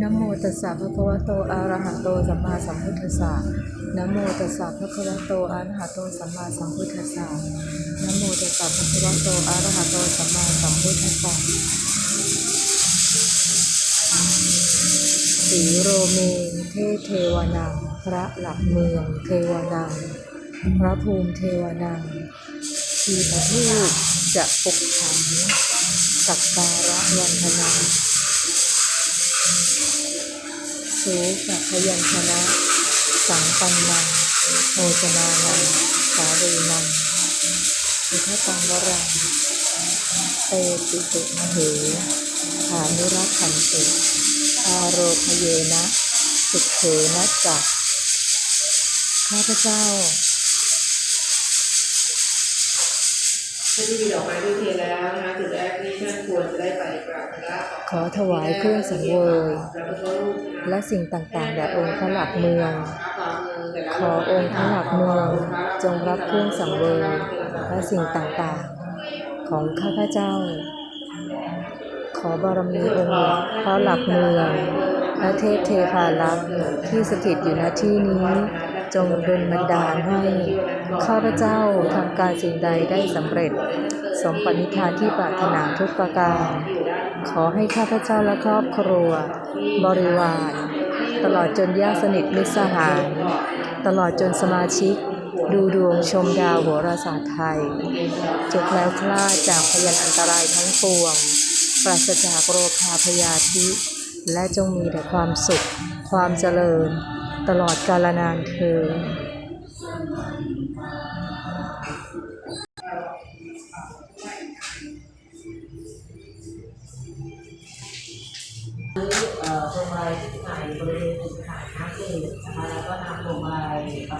นโมตัสสะภะคะวะโตอะระหะโตสัมมาสัมพุทธัสสะนโมตัสสะภะคะวะโตอะระหะโตสัมมาสัมพุทธัสสะนโมตัสสะภะคะวะโตอะระหะโตสัมมาสัมพุทธัสสะสีโรเมเทเทวนังพระหลักเมืองเทวนังพระภูมิเทวนังทีพระทูตจะปกขัง สักการะวันธนาสูกัพยัญชนะ สังปันนังโภชนานังสารีนังอุทตังวรังเตติตุมเหฐานุรักขันติอารโรคเยนะสุขเขนะจักข้าพเจ้าท่ที่มีดอกไม้ด้วยเทียนแล้วนะ ขอถวายเครื่องสังเวยและสิ่งต่างๆแด่องค์พระหลักเมือง ขอองค์พระหลักเมืองจงรับเครื่องสังเวยและสิ่งต่างๆ ของข้าพเจ้า ขอบารมีองค์พระหลักเมืองและเทพเทพารักษ์ที่สถิตอยู่ณที่นี้ จงดลบันดาลให้ข้าพเจ้าทำการสิ่งใดได้สำเร็จ สมปณิธานที่ปรารถนาทุกประการ ขอให้ข้าพเจ้าและครอบครัว บริวาร ตลอดจนญาติสนิทมิตรสหายตลอดจนสมาชิก ดูดวงชมดาวโหราศาสตร์ไทยจงแล้วคลาดจากพยันอันตรายทั้งปวง ปราศจากโรคาพยาธิ และจงมีแต่ความสุข ความเจริญ ตลอดกาลนานเธอพวงมาลัยที่ใส่บริเวณจุดถ่ายน้ำดื่มนะคะแล้วก็นำพวงมาลัยไป